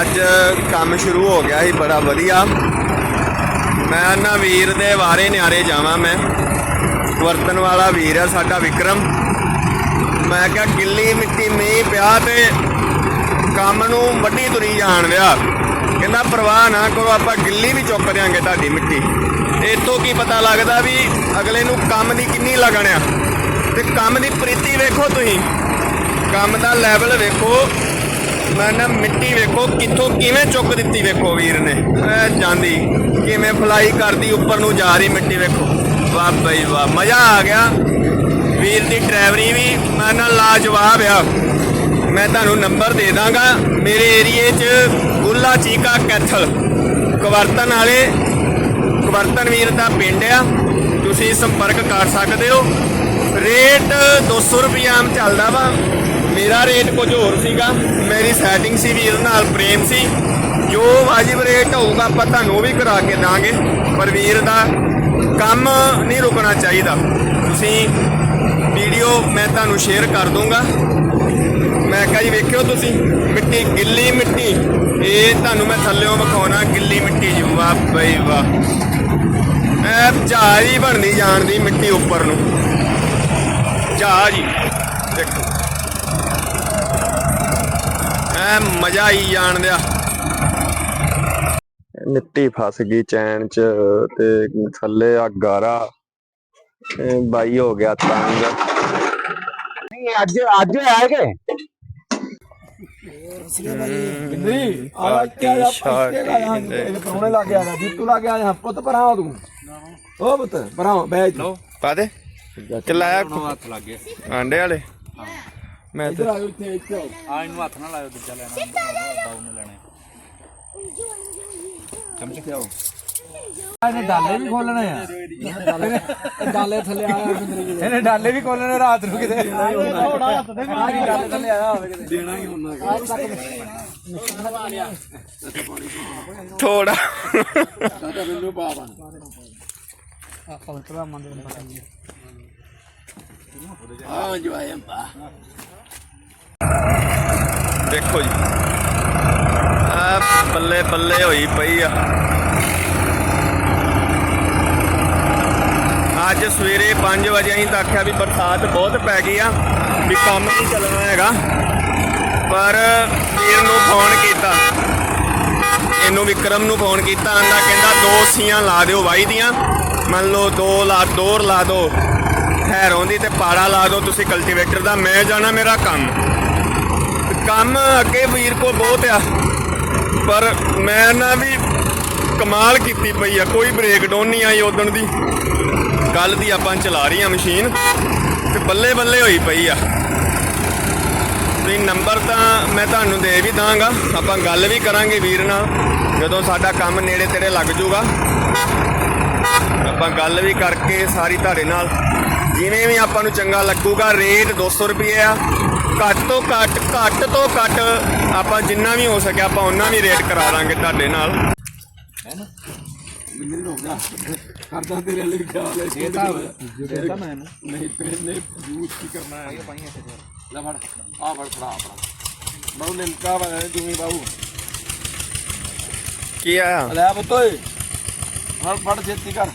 ਅੱਜ ਕੰਮ ਸ਼ੁਰੂ ਹੋ ਗਿਆ ਸੀ, ਬੜਾ ਵਧੀਆ। ਮੈਂ ਨਾ ਵੀਰ ਦੇ ਵਾਰੇ ਨਿਆਰੇ ਜਾਵਾਂ ਮੈਂ। ਵਰਤਨ ਵਾਲਾ ਵੀਰ ਆ ਸਾਡਾ ਵਿਕਰਮ। ਮੈਂ ਕਿਹਾ ਗਿੱਲੀ ਮਿੱਟੀ ਮੀਂਹ ਪਿਆ ਤੇ ਕੰਮ ਨੂੰ ਵੱਡੀ ਤੁਰੀ ਜਾਣ ਵਿਆ ਕਹਿੰਦਾ ਪਰਵਾਹ ਨਾ ਕਰੋ, ਆਪਾਂ ਗਿੱਲੀ ਵੀ ਚੁੱਕ ਦਿਆਂਗੇ ਤੁਹਾਡੀ ਮਿੱਟੀ। ਇਤੋਂ ਕੀ ਪਤਾ ਲੱਗਦਾ ਵੀ ਅਗਲੇ ਨੂੰ ਕੰਮ ਦੀ ਕਿੰਨੀ ਲੱਗਣ ਆ। ਤੇ ਕੰਮ ਦੀ ਪ੍ਰੀਤੀ ਵੇਖੋ ਤੁਸੀਂ। ਕੰਮ ਦਾ ਲੈਵਲ ਵੇਖੋ। ਮੈਂ ਨਾ ਮਿੱਟੀ ਵੇਖੋ, ਕਿੱਥੋਂ ਕਿਵੇਂ ਚੁੱਕ ਦਿੱਤੀ ਵੇਖੋ ਵੀਰ ਨੇ। ਐ ਜਾਂਦੀ, ਕਿਵੇਂ ਫਲਾਈ ਕਰਦੀ, ਉੱਪਰ ਨੂੰ ਜਾ ਰਹੀ ਮਿੱਟੀ ਵੇਖੋ। ਵਾਹ ਬਈ ਵਾਹ, ਮਜ਼ਾ ਆ ਗਿਆ। ਵੀਰ ਦੀ ਡਰਾਈਵਰੀ ਵੀ, ਮੈਂ ਨਾ ਲਾਜਵਾਬ ਆ। ਮੈਂ ਤੁਹਾਨੂੰ ਨੰਬਰ ਦੇ ਦਾਂਗਾ। ਮੇਰੇ ਏਰੀਏ 'ਚ ਗੁੱਲਾ ਚੀਕਾ ਕੈਥਲ। ਕਵਰਤਨ ਵਾਲੇ, ਕਵਰਤਨ ਵੀਰ ਦਾ ਪਿੰਡ ਆ। ਤੁਸੀਂ ਸੰਪਰਕ ਕਰ ਸਕਦੇ ਹੋ। ਰੇਟ 200 ਰੁਪਏ ਆਮ ਚੱਲਦਾ ਵਾ। ਮੇਰਾ ਰੇਟ ਕੁਝ ਹੋਰ ਸੀਗਾ। ਮੇਰੀ ਸੈਟਿੰਗ ਸੀ ਵੀਰ ਨਾਲ ਪ੍ਰੇਮ ਸੀ। ਜੋ ਵਾਜਿਬ ਰੇਟ ਹੋਊਗਾ ਆਪਾਂ ਤੁਹਾਨੂੰ ਉਹ ਵੀ ਕਰਾ ਕੇ ਦਾਂਗੇ। ਪਰ ਵੀਰ ਦਾ ਕੰਮ ਨਹੀਂ ਰੁਕਣਾ ਚਾਹੀਦਾ। ਤੁਸੀਂ ਵੀਡੀਓ ਮੈਂ ਤੁਹਾਨੂੰ ਸ਼ੇਅਰ ਕਰ ਦੂੰਗਾ ਮੈਂ ਕਿਹਾ ਜੀ, ਵੇਖਿਓ ਤੁਸੀਂ, ਮਿੱਟੀ, ਗਿੱਲੀ ਮਿੱਟੀ। ਇਹ ਤੁਹਾਨੂੰ ਮੈਂ ਥੱਲੇੋਂ ਵਿਖਾਉਣਾ, ਗਿੱਲੀ ਮਿੱਟੀ ਜੀ। ਵਾਹ ਬਈ ਵਾਹ। ਐ ਜਹਾਜ਼ ਹੀ ਬਣਦੀ ਜਾਣਦੀ ਮਿੱਟੀ ਉੱਪਰ ਨੂੰ। ਜਹਾਜ਼ ਹੀ। ਦੇਖੋ। ਐ ਮਜ਼ਾ ਹੀ ਜਾਣ ਦਿਆ। ਮਿੱਟੀ ਫਸ ਗਈ ਚੈਨ ਚ ਤੇ ਥੱਲੇ ਆ ਗਾਰਾ। ਬਾਈ ਹੋ ਗਿਆ ਤੰਗ। ਨਹੀਂ ਅੱਜ ਅੱਜ ਆਏ ਕੇ? ਨਹੀਂ ਆ ਕੇ ਆ ਪੱਕੇ ਲਾ ਜਾਂ ਪਰੋਣੇ ਲਾ ਕੇ ਆ ਗਿਆ ਜੀਤੂ ਲਾ ਕੇ ਆ ਜਾ ਪੁੱਤ ਪਰਾਂ ਤੂੰ। ਓ ਪੁੱਤ ਪਰਾਂ ਬਹਿ ਇੱਥੇ। ਪਾ ਦੇ। ਚਲਾਇਆ ਹੱਥ ਲੱਗ ਗਏ ਆਂਡੇ ਵਾਲੇ। ਮੈਂ ਇੱਧਰ ਤੇ ਆ ਜਾਓ ਇੱਥੇ ਇੱਥੇ ਆਓ। ਆ ਇਹਨੂੰ ਹੱਥ ਨਾ ਲਾਇਓ ਦੂਜਾ ਲੈਣਾ ਬਾਉ ਨੇ ਲੈਣੇ। ਇੱਥੇ ਆਓ ਇਹਨੇ ਡਾਲੇ ਵੀ ਖੋਲਣੇ ਆ। ਡਾਲੇ ਥੱਲੇ ਆਇਆ ਇਹਨੇ ਡਾਲੇ ਵੀ ਖੋਲਣੇ ਰਾਤ ਨੂੰ ਕਿਤੇ। ਥੋੜਾ ਹੱਥ ਦੇ ਡਾਲੇ ਥੱਲੇ ਆਇਆ ਹੋਵੇ ਕਿਤੇ। ਦੇਣਾ ਹੀ ਹੁੰਦਾ। ਥੋੜਾ ਚਾਚਾ ਮੈਨੂੰ ਪਾ ਬਣ ਆ ਜੋ ਆਇਆ ਬਾ ਦੇਖੋ ਜੀ। ਆ ਬੱਲੇ ਬੱਲੇ ਹੋਈ ਪਈ ਆ। ਅੱਜ ਸਵੇਰੇ 5 ਵਜੇ ਅਸੀਂ ਤਾਂ ਆਖਿਆ ਵੀ ਬਰਸਾਤ ਬਹੁਤ ਪੈ ਗਈ ਆ, ਵੀ ਕੰਮ ਨਹੀਂ ਚੱਲਣਾ ਹੈਗਾ। ਪਰ ਵੀਰ ਨੂੰ ਫੋਨ ਕੀਤਾ। ਇਹਨੂੰ ਵਿਕਰਮ ਨੂੰ ਫੋਨ ਕੀਤਾ ਆਂਦਾ ਕਹਿੰਦਾ ਦੋ ਸੀਆਂ ਲਾ ਦਿਓ ਵਾਈ ਦੀਆਂ। ਮੰਨ ਲਓ ਦੋ ਲਾ ਦੋ ਲਾ ਦਿਓ ਹੈਰੋਂ ਦੀ ਤੇ ਪਾੜਾ ਲਾ ਦਿਓ ਤੁਸੀਂ ਕਲਟੀਵੇਟਰ ਦਾ, ਮੈਂ ਜਾਣਾ ਮੇਰਾ ਕੰਮ। ਕੰਮ ਅੱਗੇ ਵੀਰ ਕੋਲ ਬਹੁਤ ਆ, ਪਰ ਮੈਂ ਨਾ ਵੀ ਕਮਾਲ ਕੀਤੀ ਪਈ ਆ, ਕੋਈ ਬ੍ਰੇਕ ਡਾਊਨ ਨਹੀਂ ਆਈ ਉਦਣ ਦੀ। ਕੱਲ ਦੀ ਆਪਾਂ ਚਲਾ ਰਹੀ ਆ ਮਸ਼ੀਨ ਤੇ ਬੱਲੇ ਬੱਲੇ ਹੋਈ ਪਈ ਆ। ਤੇ ਨੰਬਰ ਤਾਂ ਮੈਂ ਤੁਹਾਨੂੰ ਦੇ ਵੀ ਦਾਂਗਾ, ਆਪਾਂ ਗੱਲ ਵੀ ਕਰਾਂਗੇ ਵੀਰ ਨਾਲ, ਜਦੋਂ ਸਾਡਾ ਕੰਮ ਨੇੜੇ ਤੇੜੇ ਲੱਗ ਜਾਊਗਾ ਆਪਾਂ ਗੱਲ ਵੀ ਕਰਕੇ ਸਾਰੀ ਤੁਹਾਡੇ ਨਾਲ ਜਿਵੇਂ ਵੀ ਆਪਾਂ ਨੂੰ ਚੰਗਾ ਲੱਗੂਗਾ ਰੇਟ 200 ਰੁਪਏ ਆ। ਘੱਟ ਤੋਂ ਘੱਟ ਘੱਟ ਤੋਂ ਘੱਟ ਆਪਾਂ ਜਿੰਨਾ ਵੀ ਹੋ ਸਕਿਆ ਆਪਾਂ ਉਹਨਾਂ ਵੀ ਰੇਟ ਕਰਾ ਦਾਂਗੇ ਤੁਹਾਡੇ ਨਾਲ। ਮੈਨੂੰ ਹੋ ਗਿਆ ਕਰਦਾ ਤੇਰੇ ਲਈ ਖਿਆਲ ਹੈ ਇਹ ਤਾਂ ਜਿਹੜਾ ਮੈਂ ਨਹੀਂ ਪਹਿਲੇ ਜੂਸ ਕੀ ਕਰਨਾ ਹੈ? ਪਾਈਆਂ ਤੇ ਲੈ ਫੜ ਆ ਫੜ ਫੜਾ ਫੜਾ। ਬਾਉ ਨੇ ਕਾ ਵਾ ਤੂੰ ਬਾਉ ਕੀ ਆ ਲੈ ਬਤੋਏ ਫੜ ਫੜ ਛੇਤੀ ਕਰ।